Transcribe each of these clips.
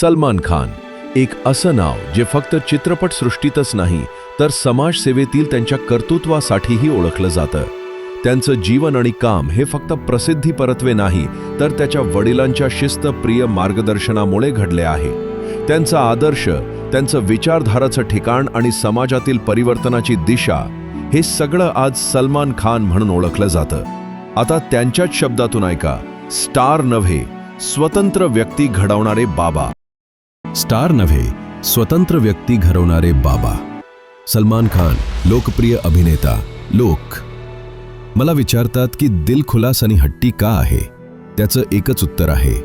सलमान खान. एक असं नाव जे फक्त चित्रपटसृष्टीतच नाही तर समाजसेवेतील त्यांच्या कर्तृत्वासाठीही ओळखलं जातं. त्यांचं जीवन आणि काम हे फक्त प्रसिद्धी परत्वे नाही तर त्याच्या वडिलांच्या शिस्तप्रिय मार्गदर्शनामुळे घडले आहे. त्यांचा आदर्श त्यांचं विचारधाराचं ठिकाण आणि समाजातील परिवर्तनाची दिशा हे सगळं आज सलमान खान म्हणून ओळखलं जातं. आता त्यांच्याच शब्दातून ऐका स्टार नव्हे स्वतंत्र व्यक्ती घडवणारे बाबा. स्टार नव्हे स्वतंत्र व्यक्ती घडवणारे बाबा. सलमान खान लोकप्रिय अभिनेता लोक. मला विचारतात की दिल खुलास आणि हट्टी का आहे? त्याचं एकच उत्तर आहे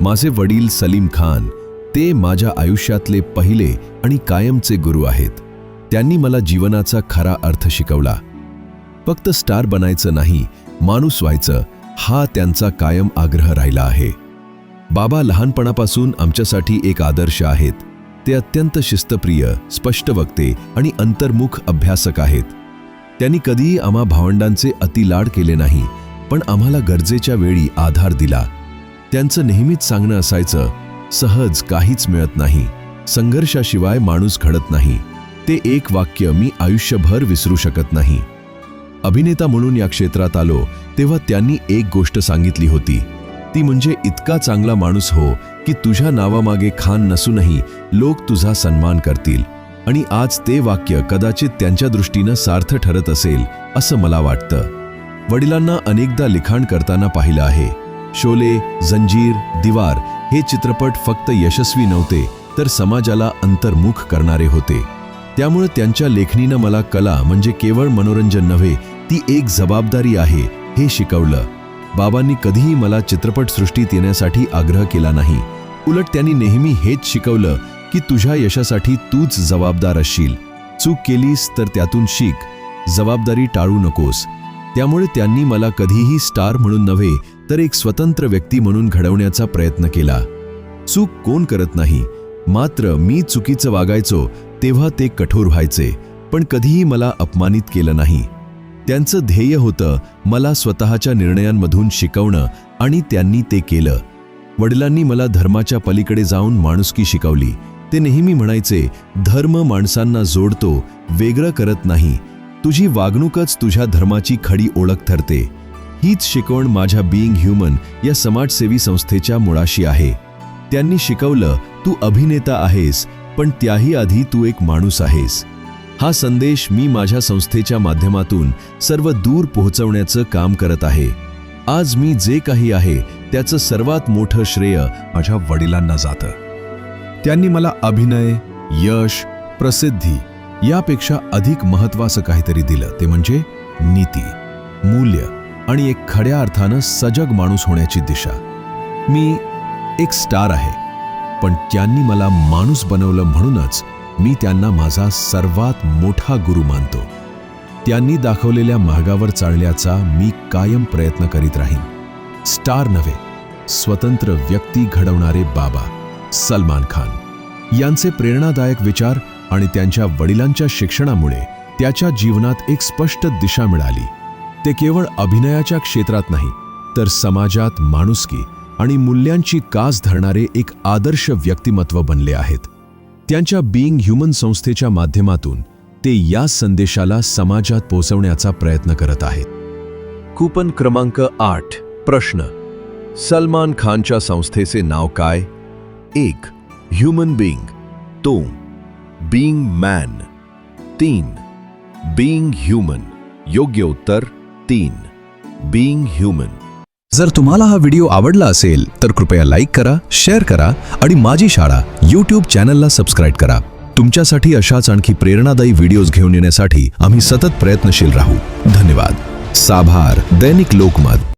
माझे वडील सलीम खान ते माझ्या आयुष्यातले पहिले आणि कायमचे गुरु आहेत. त्यांनी मला जीवनाचा खरा अर्थ शिकवला. फक्त स्टार बनायचं नाही माणूस व्हायचं हा त्यांचा कायम आग्रह राहिला आहे. बाबा लहानपणापासून आमच्यासाठी एक आदर्श आहेत. ते अत्यंत शिस्तप्रिय स्पष्ट वक्ते आणि अंतर्मुख अभ्यासक आहेत. त्यांनी कधीही आम्हा भावंडांचे अतिलाड केले नाही पण आम्हाला गरजेच्या वेळी आधार दिला. त्यांचं नेहमीच सांगणं असायचं सहज काहीच मिळत नाही संघर्षाशिवाय माणूस घडत नाही. ते एक वाक्य मी आयुष्यभर विसरू शकत नाही. अभिनेता म्हणून या क्षेत्रात आलो तेव्हा त्यांनी एक गोष्ट सांगितली होती. ती म्हणजे इतका चांगला माणूस हो की तुझ्या नावामागे खान नसूनही लोक तुझा सन्मान करतील. आणि आज ते वाक्य कदाचित त्यांच्या दृष्टीनं सार्थ ठरत असेल असं मला वाटतं. वडिलांना अनेकदा लिखाण करताना पाहिलं आहे. शोले जंजीर दिवार हे चित्रपट फक्त यशस्वी नव्हते तर समाजाला अंतर्मुख करणारे होते. त्यामुळे त्यांच्या लेखणीनं मला कला म्हणजे केवळ मनोरंजन नव्हे ती एक जबाबदारी आहे हे शिकवलं. बाबांनी कधीही मला चित्रपटसृष्टीत येण्यासाठी आग्रह केला नाही. उलट त्यांनी नेहमी हेच शिकवलं की तुझ्या यशासाठी तूच जबाबदार असशील. चूक केलीस तर त्यातून शिक. जबाबदारी टाळू नकोस. त्यामुळे त्यांनी मला कधीही स्टार म्हणून नव्हे तर एक स्वतंत्र व्यक्ती म्हणून घडवण्याचा प्रयत्न केला. चूक कोण करत नाही. मात्र मी चुकीचं वागायचो तेव्हा ते कठोर व्हायचे पण कधीही मला अपमानित केलं नाही. त्यांचं ध्येय होतं मला स्वतःच्या निर्णयांमधून शिकवणं आणि त्यांनी ते केलं. वडिलांनी मला धर्माच्या पलीकडे जाऊन माणुसकी शिकवली. ते नेहमी म्हणायचे धर्म माणसांना जोडतो वेगळं करत नाही. तुझी वागणूकच तुझ्या धर्माची खडी ओळख ठरते. हीच शिकवण माझ्या बिईंग ह्युमन या समाजसेवी संस्थेच्या मुळाशी आहे. त्यांनी शिकवलं तू अभिनेता आहेस पण त्याही आधी तू एक माणूस आहेस. हा संदेश मी माझ्या संस्थेच्या माध्यमातून सर्व दूर पोहोचवण्याचं काम करत आहे. आज मी जे काही आहे त्याचं सर्वात मोठं श्रेय माझ्या वडिलांना जातं. त्यांनी मला अभिनय यश प्रसिद्धी यापेक्षा अधिक महत्वाचं काहीतरी दिलं. ते म्हणजे नीती मूल्य आणि एक खड्या अर्थानं सजग माणूस होण्याची दिशा. मी एक स्टार आहे पण त्यांनी मला माणूस बनवलं म्हणूनच मी त्यांना माझा सर्वात मोठा गुरु मानतो. त्यांनी दाखवलेल्या मार्गावर चालण्याचा मी कायम प्रयत्न करीत राहीन. स्टार नव्हे स्वतंत्र व्यक्ती घडवणारे बाबा सलमान खान. यांचे प्रेरणादायक विचार आणि त्यांच्या वडिलांच्या शिक्षणामुळे त्याच्या जीवनात एक स्पष्ट दिशा मिळाली. ते केवळ अभिनयाच्या क्षेत्रात नाही तर समाजात माणुसकी आणि मूल्यांची कास धरणारे एक आदर्श व्यक्तिमत्व बनले आहेत. त्यांच्या बिईंग ह्युमन संस्थेच्या माध्यमातून ते या संदेशाला समाजात पोहोचवण्याचा प्रयत्न करत आहेत. कूपन क्रमांक आठ प्रश्न. सलमान खानच्या संस्थेचे नाव काय? एक ह्युमन बीइंग तो बीइंग मॅन तीन बीइंग ह्युमन योग्य उत्तर तीन बीइंग ह्युमन जर तुम्हाला हा व्हिडिओ आवडला असेल तर कृपया लाईक करा शेअर करा आणि माझी शाळा यूट्यूब चॅनलला सबस्क्राईब करा. तुमच्यासाठी अशाच आणखी प्रेरणादायी व्हिडिओज घेऊन येण्यासाठी आम्ही सतत प्रयत्नशील राहू. धन्यवाद. साभार. दैनिक लोकमत.